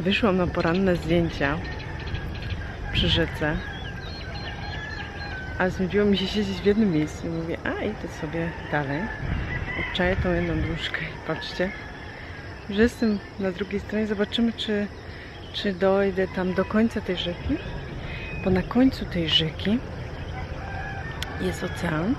Wyszłam na poranne zdjęcia przy rzece, ale znudziło mi się siedzieć w jednym miejscu. I mówię, a idę sobie dalej. Obczaję tą jedną dróżkę. Patrzcie, że jestem na drugiej stronie. Zobaczymy, czy, czy dojdę tam do końca tej rzeki. Bo na końcu tej rzeki jest ocean.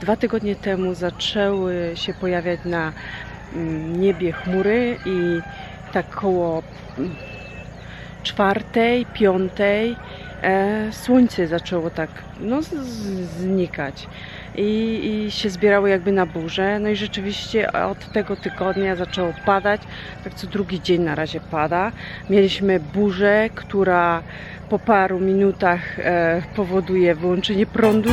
Dwa tygodnie temu zaczęły się pojawiać na mm, niebie chmury i tak koło mm, czwartej, piątej e, słońce zaczęło tak no, z- znikać I, i się zbierało jakby na burzę. No i rzeczywiście od tego tygodnia zaczęło padać, tak co drugi dzień na razie pada. Mieliśmy burzę, która po paru minutach e, powoduje wyłączenie prądu.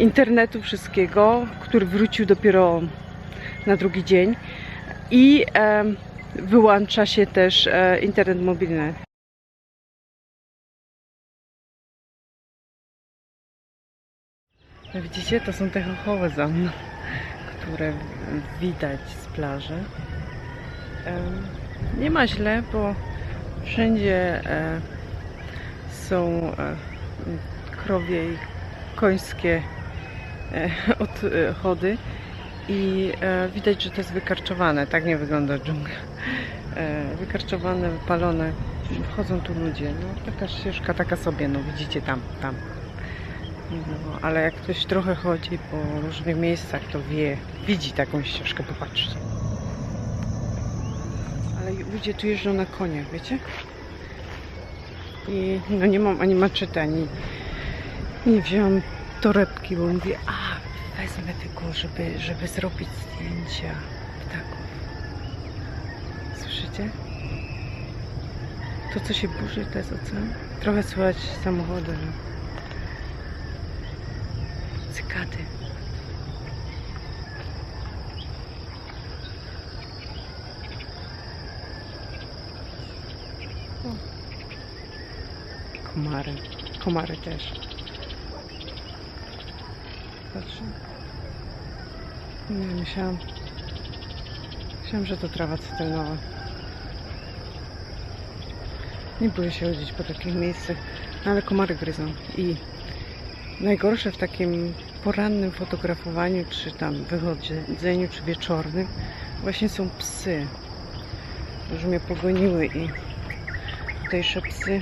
Internetu wszystkiego, który wrócił dopiero na drugi dzień i em, wyłącza się też e, internet mobilny. No Widzicie, to są te chochoły za mną, które widać z plaży. Em, Nie ma źle, bo wszędzie e, są e, krowie i końskie e, odchody i e, widać, że to jest wykarczowane. Tak nie wygląda dżungla. E, Wykarczowane, wypalone. Wchodzą tu ludzie. No, taka ścieżka, taka sobie, no widzicie tam, tam. No, ale jak ktoś trochę chodzi po różnych miejscach, to wie, widzi taką ścieżkę, popatrzcie. Ale ludzie tu jeżdżą na koniach, wiecie? I no nie mam ani maczety, ani nie wziąłam torebki, bo mówię, a wezmę tylko, żeby, żeby zrobić zdjęcia ptaków. Słyszycie? To, co się burzy, to jest ocean. Trochę słychać samochody. No. Cykady. Komary. Komary też. Patrzę. Nie, myślałam. Myślałam, że to trawa cytrynowa. Nie boję się chodzić po takich miejscach, no ale komary gryzą. I najgorsze w takim porannym fotografowaniu, czy tam wychodzeniu, czy wieczornym, właśnie są psy. Już mnie pogoniły i tutejsze psy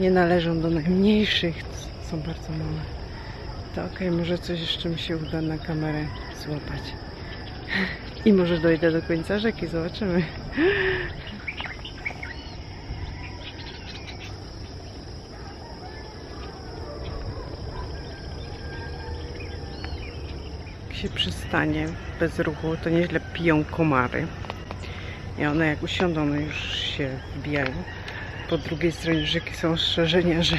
nie należą do najmniejszych, są bardzo małe. To okej, może coś jeszcze mi się uda na kamerę złapać. I może dojdę do końca rzeki, zobaczymy. Jak się przystanie bez ruchu, to nieźle piją komary. I one jak usiądą, one już się wbijają. Po drugiej stronie rzeki są ostrzeżenia, że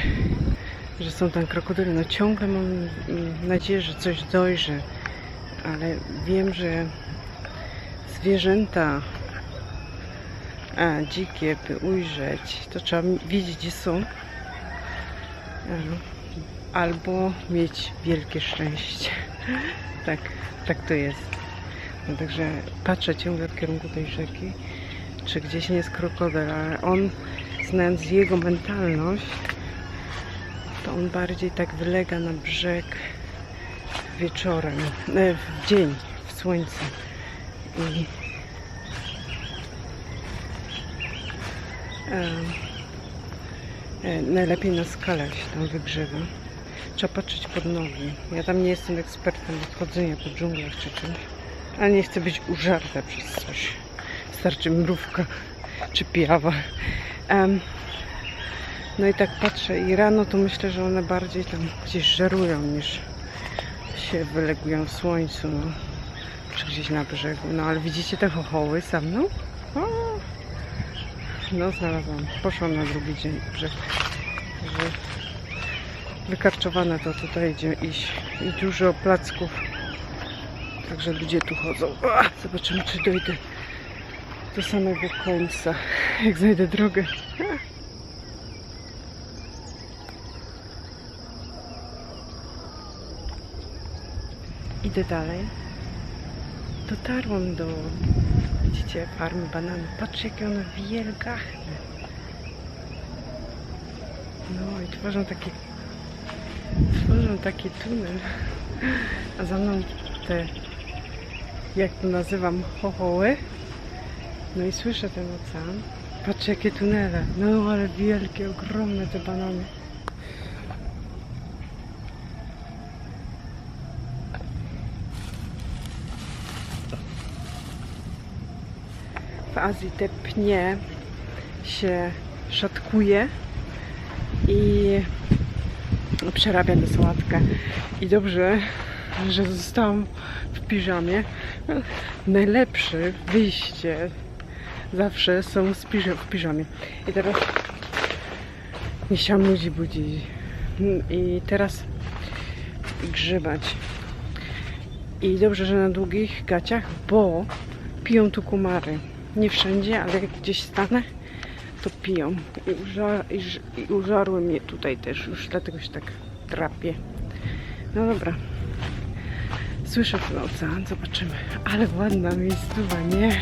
że są tam krokodyle. No ciągle mam mm, nadzieję, że coś dojrzy, ale wiem, że zwierzęta a, dzikie, by ujrzeć, to trzeba wiedzieć, gdzie są. Albo mieć wielkie szczęście. Tak, tak to jest. No także patrzę ciągle w kierunku tej rzeki, czy gdzieś nie jest krokodyl, ale on, znając jego mentalność, on bardziej tak wylega na brzeg wieczorem, e, w dzień, w słońce. I e, e, najlepiej na skalach się tam wygrzewa. Trzeba patrzeć pod nogi. Ja tam nie jestem ekspertem od chodzenia po dżunglach czy czymś, ale nie chcę być użarta przez coś. Starczy mrówka czy pijawa. Em, no i tak patrzę i rano to myślę, że one bardziej tam gdzieś żerują niż się wylegują w słońcu, no. Czy gdzieś na brzegu. No ale widzicie te chochoły za mną? No znalazłam. Poszłam na drugi dzień brzeg. Że wykarczowane to tutaj idzie iść. I dużo placków. Także ludzie tu chodzą. Zobaczymy czy dojdę do samego końca. Jak znajdę drogę. Idę dalej. Dotarłam do, widzicie, farmy bananów. Patrzcie, jakie one wielgachne. No i tworzą taki, tworzą taki tunel. A za mną te, jak to nazywam, chochoły. No i słyszę ten ocean. Patrzcie, jakie tunele. No ale wielkie, ogromne te banany. W Azji te pnie się szatkuje i przerabia na sałatkę. I dobrze, że zostałam w piżamie. Najlepsze wyjście zawsze są w piżamie. I teraz nie chciałam ludzi budzić. I teraz grzebać. I dobrze, że na długich gaciach, bo piją tu kumary. Nie wszędzie, ale jak gdzieś stanę, to piją. I, uża, i, i użarły mnie tutaj też już, dlatego się tak trapię. No dobra. Słyszę ten ocean, zobaczymy. Ale ładna miejscowa, nie?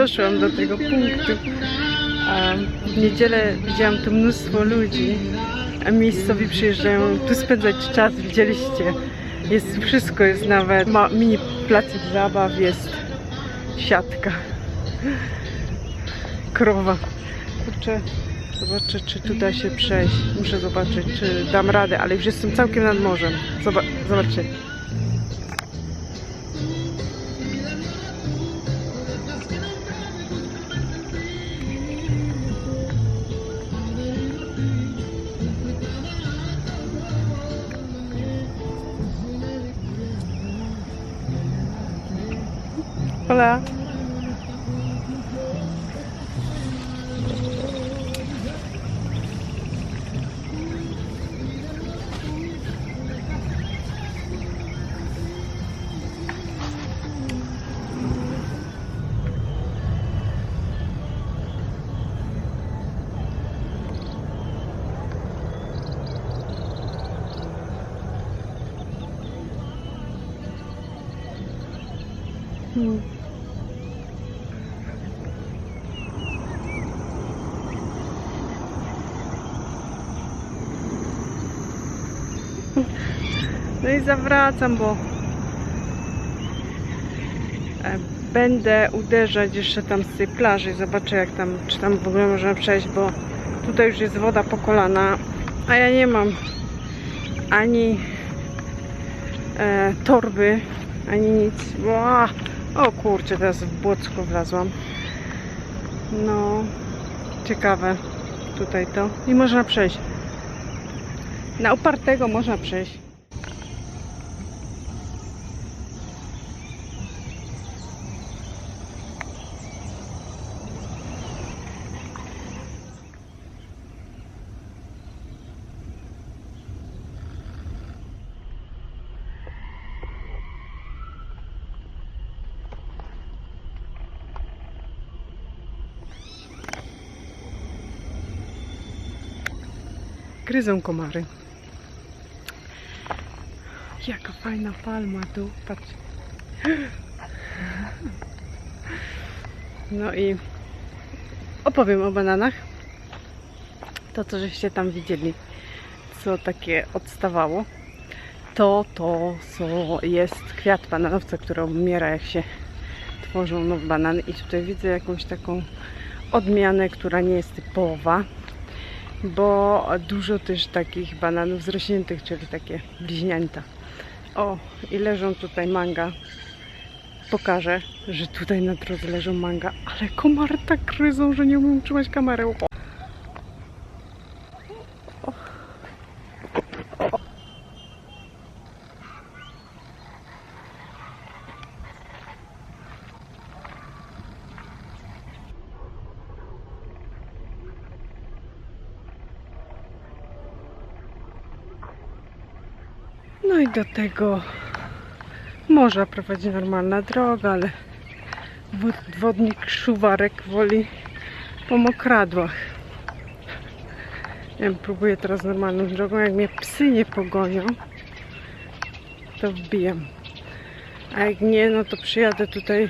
Doszłam do tego punktu. A w niedzielę widziałam tu mnóstwo ludzi. A miejscowi przyjeżdżają tu spędzać czas, widzieliście. Jest wszystko, jest nawet ma, mini placek zabaw, jest siatka, krowa. Kurczę, zobaczę, czy tu da się przejść. Muszę zobaczyć, czy dam radę, ale już jestem całkiem nad morzem. Zoba zobaczcie. Hola. Hmm. Zawracam, bo e, będę uderzać jeszcze tam z tej plaży. Zobaczę jak tam, czy tam w ogóle można przejść, bo Tutaj już jest woda po kolana, a ja nie mam ani e, torby, ani nic. Ła! O kurczę, teraz w błocko wlazłam. No, ciekawe tutaj to. I można przejść. Na upartego można przejść. Gryzą komary. Jaka fajna palma tu, patrz. No i opowiem o bananach. To, co żeście tam widzieli, co takie odstawało, to to, co jest kwiat bananowca, który umiera, jak się tworzą nowe banany. I tutaj widzę jakąś taką odmianę, która nie jest typowa bo dużo też takich bananów zrośniętych, czyli takie bliźnięta. O, i leżą tutaj manga. Pokażę, że tutaj na drodze leżą manga, ale komary tak gryzą, że nie umiem utrzymać kamery. Do tego morza prowadzi normalna droga, ale wodnik szuwarek woli po mokradłach. Ja próbuję teraz normalną drogą. Jak mnie psy nie pogonią, to wbijam. A jak nie, no to przyjadę tutaj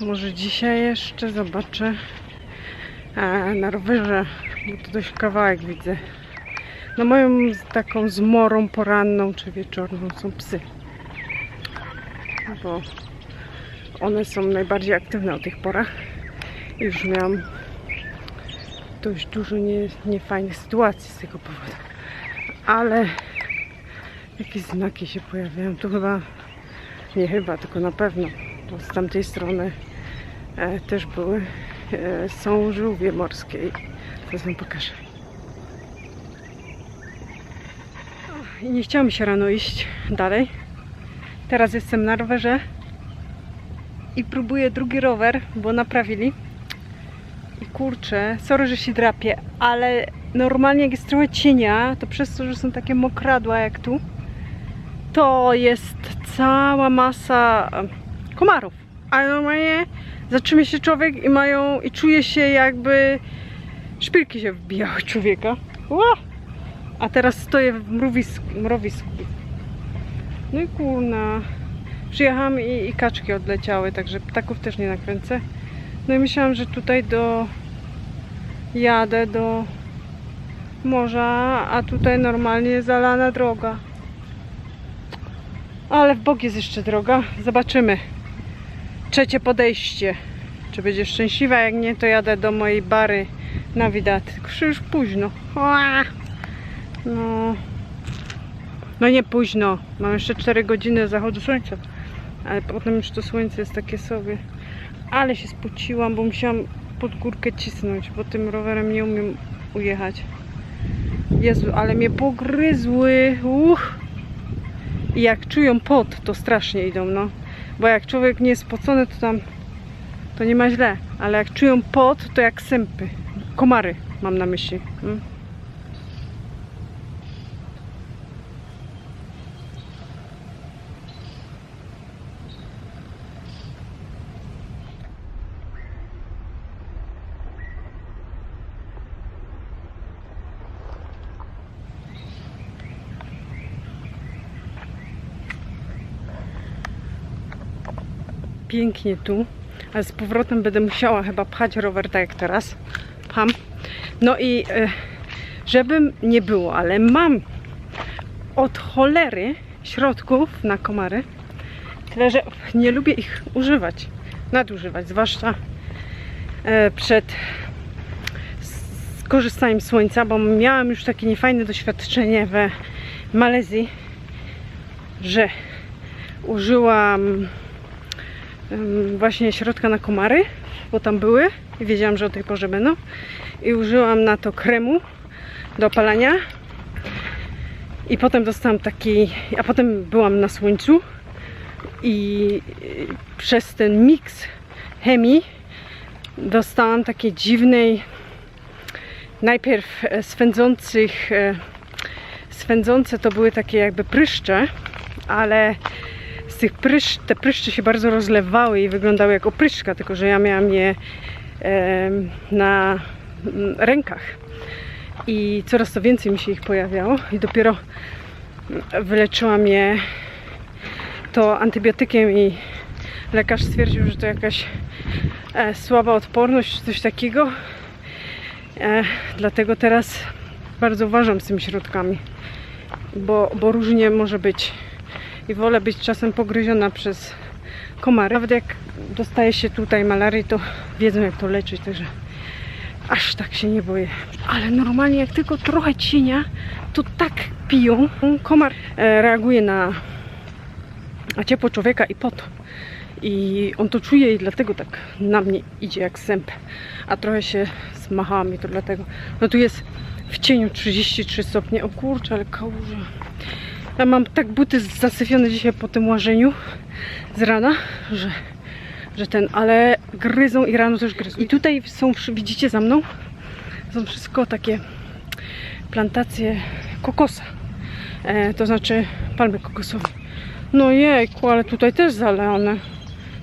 może dzisiaj jeszcze, zobaczę. A, na rowerze, bo to dość kawałek widzę. No moją taką zmorą poranną czy wieczorną są psy. Bo one są najbardziej aktywne o tych porach. Już miałam dość dużo nie, niefajnych sytuacji z tego powodu. Ale jakieś znaki się pojawiają. Tu chyba, nie chyba, tylko na pewno. Bo z tamtej strony e, też były. E, są żółwie morskie. Teraz wam pokażę. I nie chciało mi się rano iść dalej. Teraz jestem na rowerze i próbuję drugi rower, bo naprawili. I kurczę, sorry, że się drapię, ale normalnie jak jest trochę cienia, to przez to, że są takie mokradła jak tu, to jest cała masa komarów. Ale normalnie zatrzyma się człowiek i mają, i czuje się jakby szpilki się wbijały człowieka. A teraz stoję w mrowisku. mrowisku. No i kurna. Przyjechałam i, i kaczki odleciały, także ptaków też nie nakręcę. No i myślałam, że tutaj do... jadę do morza, a tutaj normalnie zalana droga. Ale w bok jest jeszcze droga. Zobaczymy. Trzecie podejście. Czy będzie szczęśliwa? Jak nie, to jadę do mojej bary na Widat. Już późno. No. No nie późno. Mam jeszcze 4 godziny zachodu słońca. Ale potem już to słońce jest takie sobie. Ale się spociłam, bo musiałam pod górkę cisnąć, bo tym rowerem nie umiem ujechać. Jezu, ale mnie pogryzły. Uch. I jak czują pot, to strasznie idą, no. Bo jak człowiek nie jest spocony, to tam to nie ma źle. Ale jak czują pot, to jak sępy. Komary mam na myśli. Mm. Pięknie tu, ale z powrotem będę musiała chyba pchać rower tak jak teraz. Pcham. No i e, żebym nie było, ale mam od cholery środków na komary, tyle że nie lubię ich używać, nadużywać, zwłaszcza e, przed s- korzystaniem z słońca, bo miałam już takie niefajne doświadczenie w Malezji, że użyłam właśnie środka na komary, bo tam były i wiedziałam, że o tej porze będą. I użyłam na to kremu do opalania. I potem dostałam taki, a potem byłam na słońcu i y, przez ten miks chemii dostałam takiej dziwnej, najpierw e, swędzących, e, swędzące to były takie jakby pryszcze, ale z tych pryszcz, te pryszcze się bardzo rozlewały i wyglądały jak opryszka, tylko że ja miałam je em, na mm, rękach i coraz to więcej mi się ich pojawiało i dopiero wyleczyłam je to antybiotykiem i lekarz stwierdził, że to jakaś e, słaba odporność czy coś takiego. E, dlatego teraz bardzo uważam z tymi środkami, bo, bo różnie może być i wolę być czasem pogryziona przez komary. Nawet jak dostaje się tutaj malarii, to wiedzą jak to leczyć, także aż tak się nie boję. Ale normalnie jak tylko trochę cienia, to tak piją. Komar e, reaguje na, ciepło człowieka i pot. I on to czuje i dlatego tak na mnie idzie jak sęp. A trochę się zmachałam i to dlatego. No tu jest w cieniu 33 stopnie. O kurczę, ale kałuża. Ja mam tak buty zasyfione dzisiaj po tym łażeniu z rana, że, że ten, ale gryzą i rano też gryzą. I tutaj są, widzicie za mną, są wszystko takie plantacje kokosa. E, to znaczy palmy kokosowe. No jejku, ale tutaj też zalane.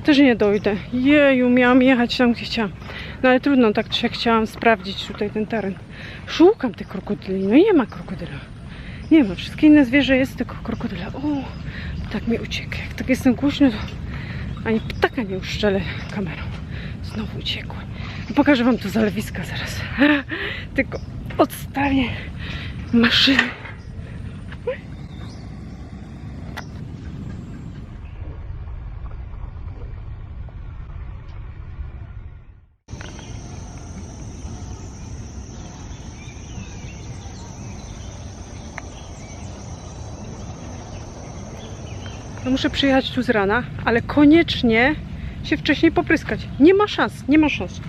Też nie dojdę. Jeju, miałam jechać tam, gdzie chciałam. No ale trudno, tak czy chciałam sprawdzić tutaj ten teren. Szukam tych krokodyli. No nie ma krokodyla. Nie ma. Wszystkie inne zwierzę jest, tylko krokodyla. O, tak mi ucieka. Jak tak jestem głośno, to ani ptaka nie uszczelę kamerą. Znowu uciekły. Pokażę wam to zalewiska zaraz. Tylko odstawię maszyny. No muszę przyjechać tu z rana, ale koniecznie się wcześniej popryskać. Nie ma szans, nie ma szans.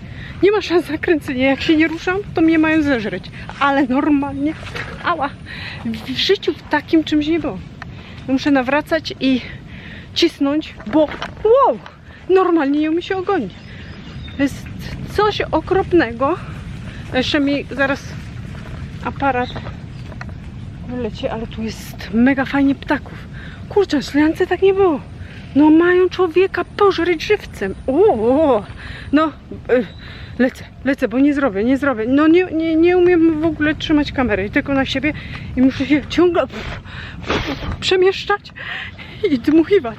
Nie ma szans na kręcenie. Jak się nie ruszam, to mnie mają zeżreć. Ale normalnie, ała, w życiu w takim czymś nie było. Muszę nawracać i cisnąć, bo wow, normalnie ją mi się ogoni. Jest coś okropnego. Jeszcze mi zaraz aparat wyleci, ale tu jest mega fajnie ptaków. Kurczę, w tak nie było. No mają człowieka pożreć żywcem. O, no y, lecę, lecę, bo nie zrobię, nie zrobię. No nie, nie, nie umiem w ogóle trzymać kamery, tylko na siebie i muszę się ciągle przemieszczać i dmuchiwać.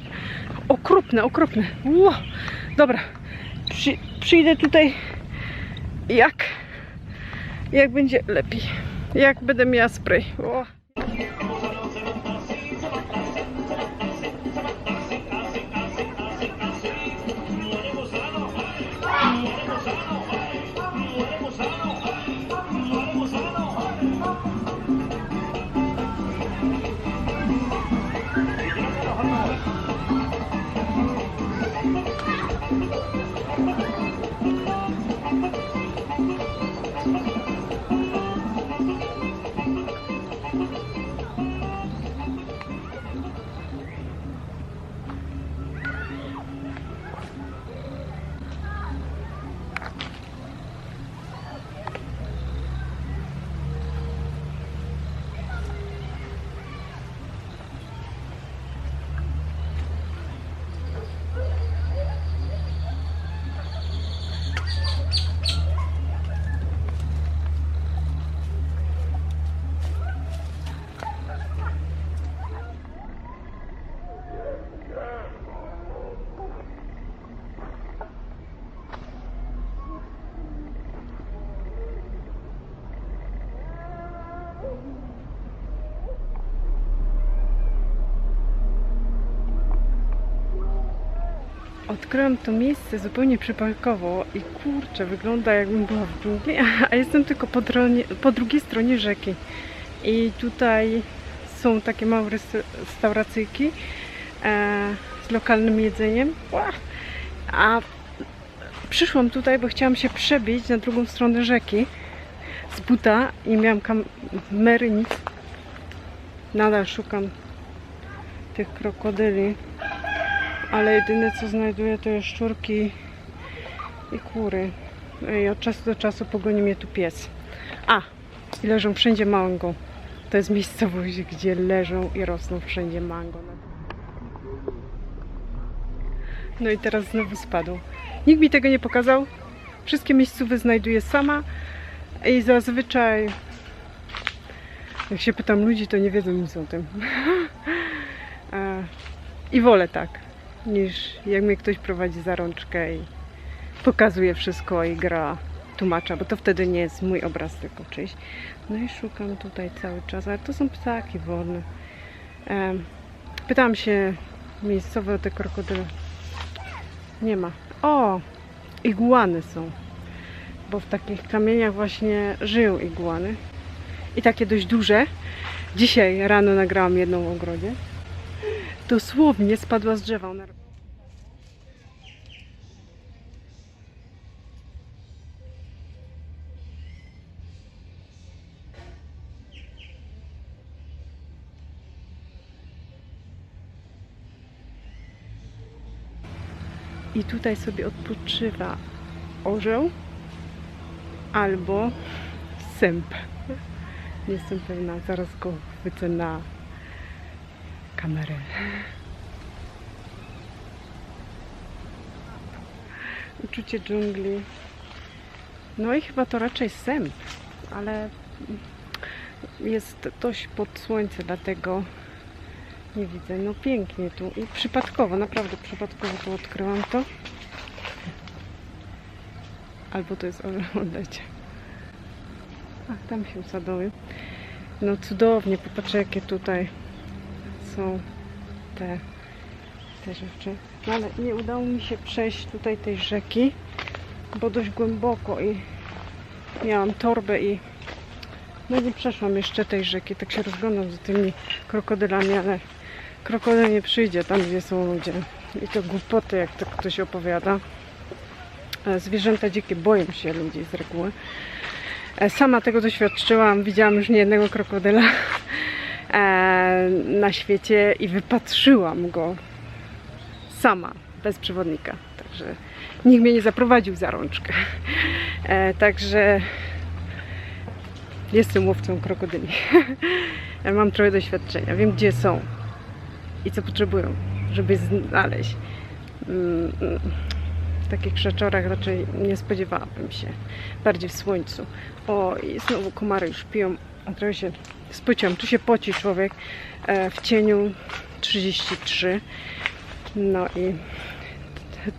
Okropne, okropne. Ło. Dobra, Przy, przyjdę tutaj jak, jak będzie lepiej. Jak będę miała spray. Odkryłam to miejsce zupełnie przypadkowo i kurczę, wygląda jakbym była w dżungli, a jestem tylko po, dronie, po drugiej stronie rzeki. I tutaj są takie małe restau- restauracyjki e, z lokalnym jedzeniem. A przyszłam tutaj, bo chciałam się przebić na drugą stronę rzeki z buta i miałam kamery, nic. Nadal szukam tych krokodyli, ale jedyne co znajduję to jaszczurki i kury. I od czasu do czasu pogoni mnie tu pies. A, i leżą wszędzie mango. To jest miejscowość, gdzie leżą i rosną wszędzie mango. No i teraz znowu spadł. Nikt mi tego nie pokazał. Wszystkie miejscówy znajduję sama i zazwyczaj jak się pytam ludzi, to nie wiedzą nic o tym. I wolę tak, niż jak mnie ktoś prowadzi za rączkę i pokazuje wszystko i gra tłumacza, bo to wtedy nie jest mój obraz, tylko czyjś. No i szukam tutaj cały czas, ale to są ptaki wolne. E, Pytałam się miejscowe o te krokodyle. Nie ma. O! Iguany są. Bo w takich kamieniach właśnie żyją iguany. I takie dość duże. Dzisiaj rano nagrałam jedną w ogrodzie. Dosłownie spadła z drzewa. Ona... I tutaj sobie odpoczywa orzeł albo sęp. Nie jestem pewna, zaraz go chwycę na kamerę. Uczucie dżungli. No i chyba to raczej sęp, ale jest dość pod słońce, dlatego nie widzę. No pięknie tu i przypadkowo, naprawdę przypadkowo tu odkryłam to. Albo to jest odlecie. Ach, tam się usadowił. No cudownie, popatrzcie jakie tutaj są te, te rzeczy. No ale nie udało mi się przejść tutaj tej rzeki, bo dość głęboko i miałam torbę i no nie przeszłam jeszcze tej rzeki, tak się rozglądam za tymi krokodylami, ale krokodyl nie przyjdzie tam, gdzie są ludzie. I to głupoty, jak to ktoś opowiada. E, Zwierzęta dzikie boją się ludzi z reguły. E, Sama tego doświadczyłam, widziałam już niejednego krokodyla e, na świecie i wypatrzyłam go sama, bez przewodnika. Także nikt mnie nie zaprowadził za rączkę. E, Także jestem łowcą krokodyli. Mam trochę doświadczenia, wiem gdzie są i co potrzebują, żeby znaleźć. W takich krzaczorach raczej nie spodziewałabym się. Bardziej w słońcu. O, i znowu komary już piją. A trochę się spociłam. Tu się poci człowiek e, w cieniu 33. No i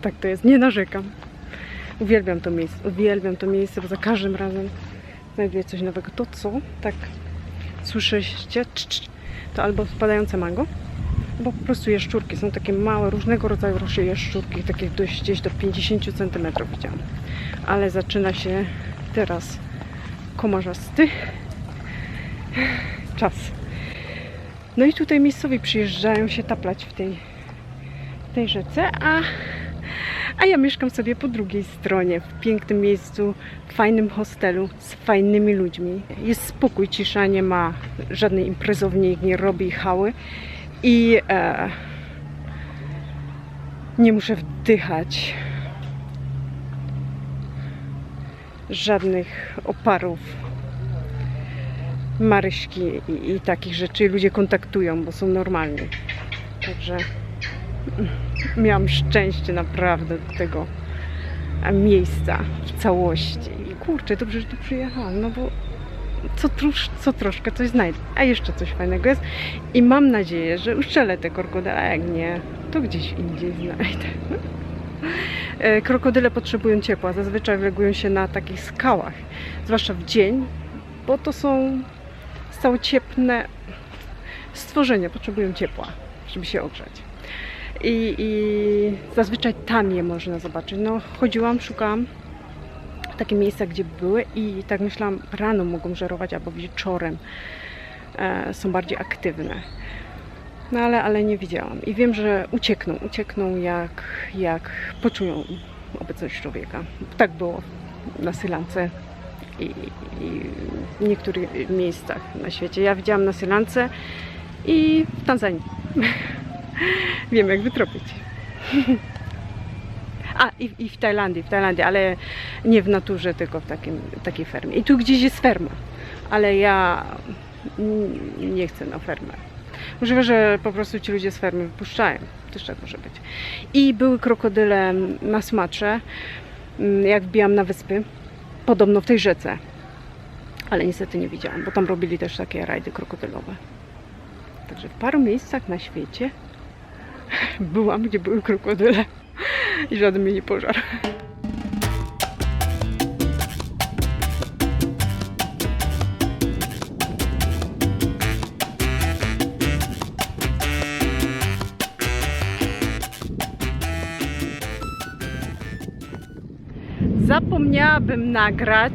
tak to jest. Nie narzekam. Uwielbiam to miejsce. Uwielbiam to miejsce, bo za każdym razem znajduję coś nowego. To co? Tak słyszycie? To albo spadające mango, bo po prostu jaszczurki. Są takie małe, różnego rodzaju rośnie jaszczurki, takie dość gdzieś do 50 cm widziałam. Ale zaczyna się teraz komarzasty czas. No i tutaj miejscowi przyjeżdżają się taplać w tej, w tej rzece, a, a ja mieszkam sobie po drugiej stronie, w pięknym miejscu, w fajnym hostelu, z fajnymi ludźmi. Jest spokój, cisza, nie ma żadnej imprezowni, nie robi hały i e, nie muszę wdychać żadnych oparów, maryśki i, i takich rzeczy. Ludzie kontaktują, bo są normalni. Także mm, miałam szczęście naprawdę do tego miejsca w całości. I kurczę, dobrze, że tu przyjechałam, no bo co, trosz, co troszkę coś znajdę. A jeszcze coś fajnego jest. I mam nadzieję, że uszczelę te krokodyle, a jak nie, to gdzieś indziej znajdę. E, Krokodyle potrzebują ciepła. Zazwyczaj legują się na takich skałach, zwłaszcza w dzień, bo to są stałociepne stworzenia, potrzebują ciepła, żeby się ogrzać. I, I zazwyczaj tam je można zobaczyć. No, chodziłam, szukałam takie miejsca, gdzie były i tak myślałam, rano mogą żerować albo wieczorem e, są bardziej aktywne. No ale, ale nie widziałam. I wiem, że uciekną, uciekną jak, jak poczują obecność człowieka. Tak było na Sylance i, i w niektórych miejscach na świecie. Ja widziałam na Sylance i w Tanzanii. wiem, jak wytropić. A, i, i w Tajlandii, w Tajlandii, ale nie w naturze, tylko w takim, takiej fermie. I tu gdzieś jest ferma, ale ja nie chcę na fermę. Możliwe, że po prostu ci ludzie z fermy wypuszczają. Też tak może być. I były krokodyle na Sumatrze, mm, jak wbijam na wyspy, podobno w tej rzece. Ale niestety nie widziałam, bo tam robili też takie rajdy krokodylowe. Także w paru miejscach na świecie byłam, gdzie były krokodyle i żaden mnie nie pożarł. Zapomniałabym nagrać,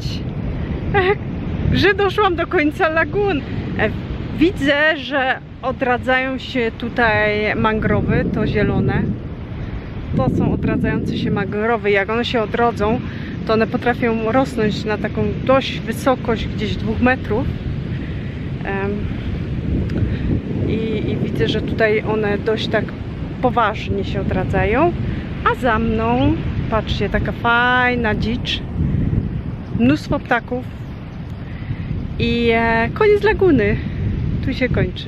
że doszłam do końca lagun. E, Widzę, że odradzają się tutaj mangrowy, to zielone. To są odradzające się mangrowy. Jak one się odrodzą, to one potrafią rosnąć na taką dość wysokość, gdzieś dwóch metrów. I, I widzę, że tutaj one dość tak poważnie się odradzają. A za mną, patrzcie, taka fajna dzicz. Mnóstwo ptaków. I e, koniec laguny. Tu się kończy.